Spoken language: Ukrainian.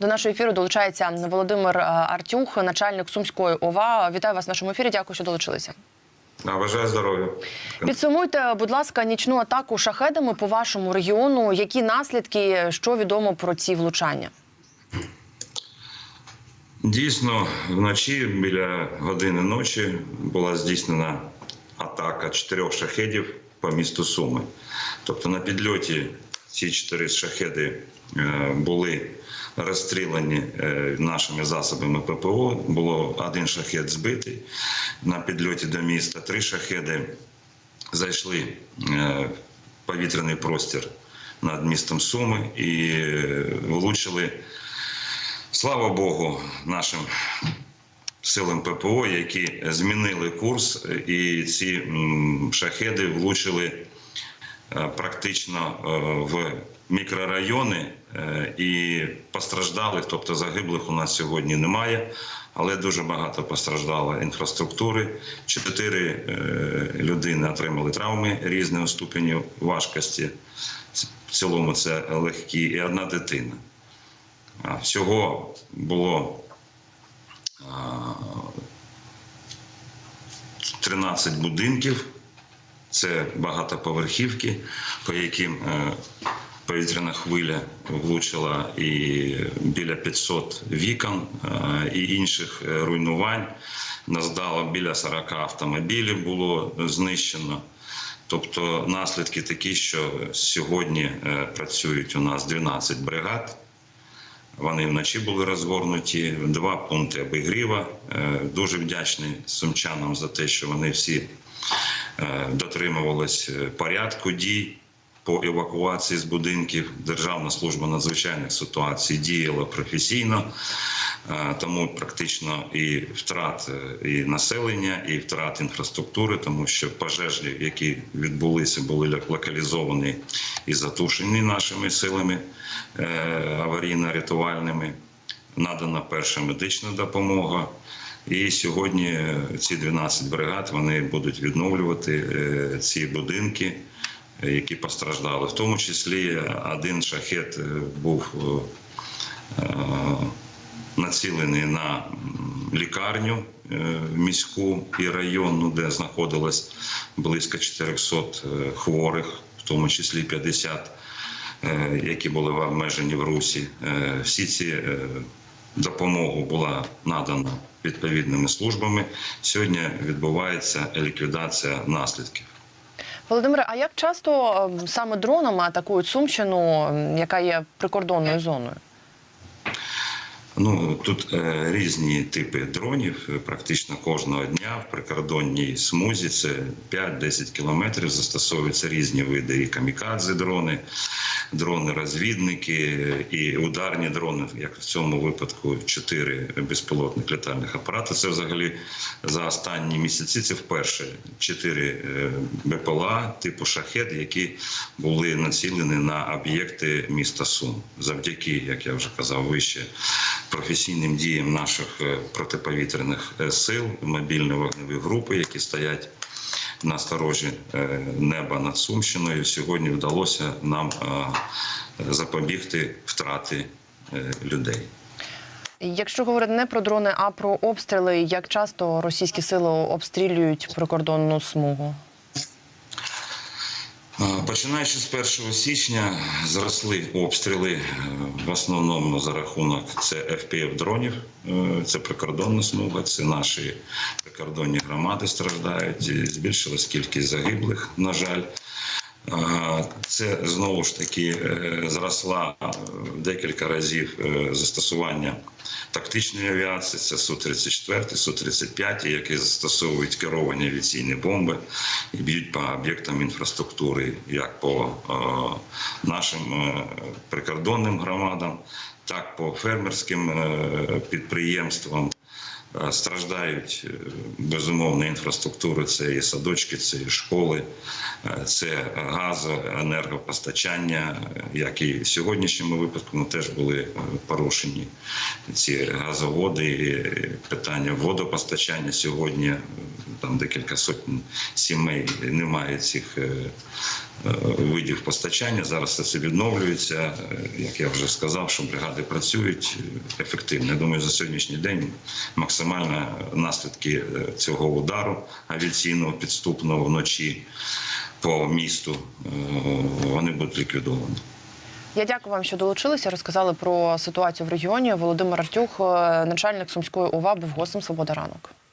До нашого ефіру долучається Володимир е, Артюх, начальник Сумської ОВА. Вітаю вас в нашому ефірі. Дякую, що долучилися. Бажаю здоров'я. Підсумуйте, будь ласка, нічну атаку шахедами по вашому регіону. Які наслідки, що відомо про ці влучання? Дійсно, вночі біля години ночі була здійснена атака чотирьох шахедів по місту Суми. Тобто на підльоті ці чотири шахеди е, були розстріляні е, нашими засобами ППО. Було один шахед збитий на підльоті до міста. Три шахеди зайшли е, в повітряний простір над містом Суми і е, влучили. Слава Богу, нашим силам ППО, які змінили курс, і ці шахеди влучили практично е, в мікрорайони е, і постраждалих, тобто загиблих у нас сьогодні немає, але дуже багато постраждало інфраструктури. Чотири е, людини отримали травми різного ступеню важкості. В цілому це легкі, і одна дитина. Всього було 13 будинків, це багатоповерхівки, по яким е, повітряна хвиля влучила і біля 500 вікон е, і інших е, руйнувань. Наздало біля 40 автомобілів було знищено. Тобто наслідки такі, що сьогодні працюють у нас 12 бригад. Вони вночі були розгорнуті, два пункти обігріва. Е, Дуже вдячний сумчанам за те, що вони всі е, дотримувались е, порядку дій по евакуації з будинків. Державна служба надзвичайних ситуацій діяла професійно, Е, тому практично і втрат е, і населення, і втрат інфраструктури, тому що пожежі, які відбулися, були локалізовані і затушені нашими силами е, аварійно-рятувальними. Надана перша медична допомога. І сьогодні ці 12 бригад вони будуть відновлювати ці будинки, які постраждали. В тому числі один шахет е, був е, е, націлений на лікарню міську і районну, де знаходилось близько 400 е, хворих, в тому числі 50, е, які були обмежені в Русі. Всі ці допомогу була надана відповідними службами. Сьогодні відбувається ліквідація наслідків. Володимире, а як часто ем, саме дронами атакують Сумщину, ем, яка є прикордонною зоною? Ну тут е, різні типи дронів. Е, Практично кожного дня в прикордонній смузі це 5-10 кілометрів. Застосовуються різні види і камікадзе дрони, дрони-розвідники, е, і ударні дрони, як в цьому випадку, чотири безпілотних літальних апарати. Це взагалі за останні місяці. Це вперше чотири е, БПЛА типу шахет, які були націлені на об'єкти міста Сум. Завдяки, як я вже казав, вище професійним діям наших е, протиповітряних е, сил, мобільні вогневі групи, які стоять на сторожі е, неба над Сумщиною. Сьогодні вдалося нам запобігти втрати людей. Якщо говорити не про дрони, а про обстріли, як часто російські сили обстрілюють прикордонну смугу? Починаючи з 1 січня зросли обстріли е, в основному за рахунок це fpv дронів, е, це прикордонна смуга, це наші прикордонні громади страждають. Збільшилась кількість загиблих, на жаль. Це знову ж таки е, зросла е, в декілька разів е, застосування тактичної авіації. Це Су-34, Су-35, які застосовують керовані авіаційні бомби і б'ють по об'єктам інфраструктури, як по нашим прикордонним громадам, так по фермерським підприємствам. Е, Страждають е, безумовно інфраструктури, це і садочки, це і школи, е, це газ, енергопостачання, як і в сьогоднішньому випадку ми теж були порушені ці газоводи, і питання водопостачання сьогодні. Там декілька сотень сімей немає цих е, е, видів постачання. Зараз це все відновлюється. Е, Як я вже сказав, що бригади працюють ефективно. Я думаю, за сьогоднішній день максимально наслідки цього удару авіаційного підступного вночі по місту вони будуть ліквідовані. Я дякую вам, що долучилися. Розказали про ситуацію в регіоні. Володимир Артюх, начальник сумської ОВА, був гостем Свобода ранок.